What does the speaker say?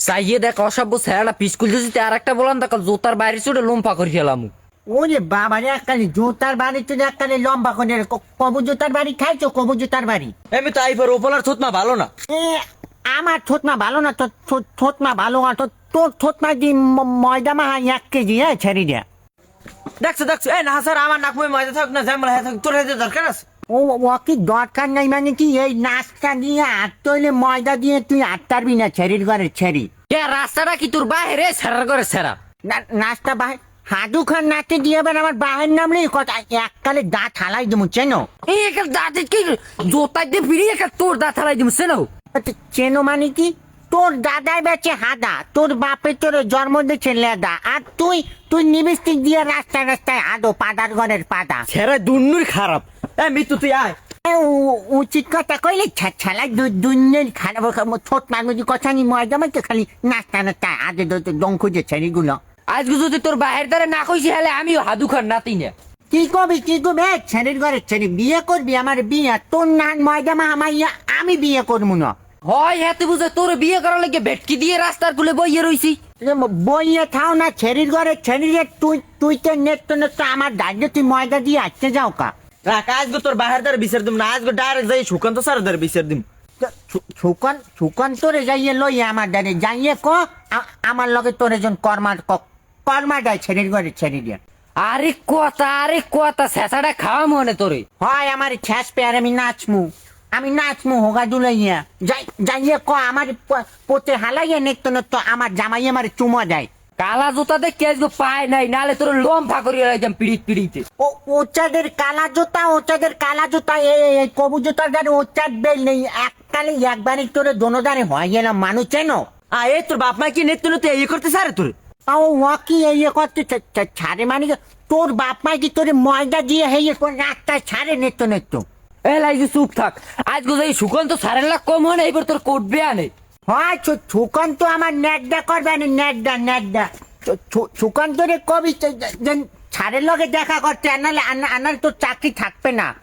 চাইয়ে দেখ অসভ্য ছেলেটা পিস্কুল যদি আর একটা বলান দেখ জোতার বাইরে চুটে লম্পা করে খেলাম। ওরে বাবা রে একখানে জুতার বাড়ি তো একখানে লম্বা করে কবু জুতার বাড়ি খাইছো কবু জুতার বাড়ি? আমি তো আইবার ওপলার থুতমা ভালো না। আমার থোতমা ভালো না তোর থো- থোতমা ভালো না তো তোর থোতমা দি ম- ময়দা মাহা এক কেজি হ্যাঁ ছেড়ে দেয়া দেখছ দেখছ এই না স্যার আমার নাক মজা থাক না ঝামেলা হয়ে থাক তোর দরকার আছে? ও ও কি দরকার নাই মানে কি এই নাচটা দিয়ে আট তৈলে ময়দা দিয়ে তুই আট পারবি না ছেড়ির ঘরে ছেড়ি। কে রাস্তাটা কি তোর বাইরে সেরার করে সেরা না- নাচটা বাহে হাদু খান নাচতে দিয়ে এবার আমার বাহের নামলেই কথা এককালে দাঁত হালাই দেবো চেনো? এই একটা দাঁতে কি জোতাই দিয়ে ফিরি একটা তোর দাঁত সে নাও আচ্ছা, চেনো মানে কি? তোর দাদাই বেচে হাদা তোর বাপে তোর জন্ম দিয়েছে লেদা আর তুই তুই নিবিস্টিক দিয়ে রাস্তায় রাস্তায় আদো পাদার ঘরের পাদা। সেরা দুন্নুর খারাপ। এ মৃত্যু তুই আয়। উচিত কথা কইলে ছালা দুনিয়ার খারাপ ছোট মানুষ কথা নি ময়দা মাইতে খালি নাস্তা নাস্তা আদে দং খুঁজে ছেড়িগুলো আজকে যদি তোর বাইরের দ্বারা না কইছি হলে আমিও হাদু খান নাতি না। কি করবি কি করবি এ, ছেড়ির ঘরে ছেড়ি বিয়ে করবি আমার বিয়ে তোর নান ময়দা মা আমাইয়া আমি বিয়ে করব না। হয় হাতে বুঝে তোর বিয়ে করার লাগে ভেটকি দিয়ে রাস্তার কুলে বইয়ে রইছি। বইয়ে থাও না ছেড়ির ঘরে তুই তুই তো নেট তো নেট আমার দাঁড়িয়ে তুই ময়দা দিয়ে আসতে যাও কা। রাখ আজকে তোর দ্বারা বিচার দিম না আজকে ডাইরেক্ট যাই সুকান্ত স্যার দ্বারা বিচার দিম। তোরে যাইয়ে লই আমার দাঁড়িয়ে যাইয়ে ক আমার লগে তোর একজন কর্মা কর্মা দেয় ছেড়ির ঘরে ছেড়ে দিয়ে। আরে কথা আরে কথা শেষাটা খাওয়া মনে তোরে। হয় আমার ছেস পেয়ার আমি নাচমু। আমি নাচ নাচমু হোগা দুলাইয়া যাই যাইয়ে ক আমার পোতে হালাইয়া নেত নেত আমার জামাই আমার চুমা দেয় কালা জুতা দেখে আজকে পায় নাই নালে তোর লম্ফা করিয়া রাখতাম পিড়িত পিড়িতে। ও ওচাদের কালা জুতা ওচাদের কালা জুতা এই কবু জুতার গাড়ি ওচার বেল নেই এককালে একবারই তোরে দোনোদারে হয় গেলাম মানুষ চেনো? আ এই তোর বাপ মা কি নেত্য নতে এই করতে সারে তোর? ও ওয়াকি এই করতে ছা- ছা- ছাড়ে মানে তোর বাপ মা কি তোর ময়দা দিয়ে হেয়ে রাস্তায় ছাড়ে নেতো নেতো এ যে চুপ থাক। আজকে যাই সুকান্ত সারের লাখ কম হয় না তোর কোটবে আনে হয় ছু- তো আমার ন্যাকডা করবে না ন্যাকডা ন্যাকডা সুকান্ত রে কবি সারের লগে দেখা করতে আনালে আনা- আনার তোর চাকরি থাকবে না।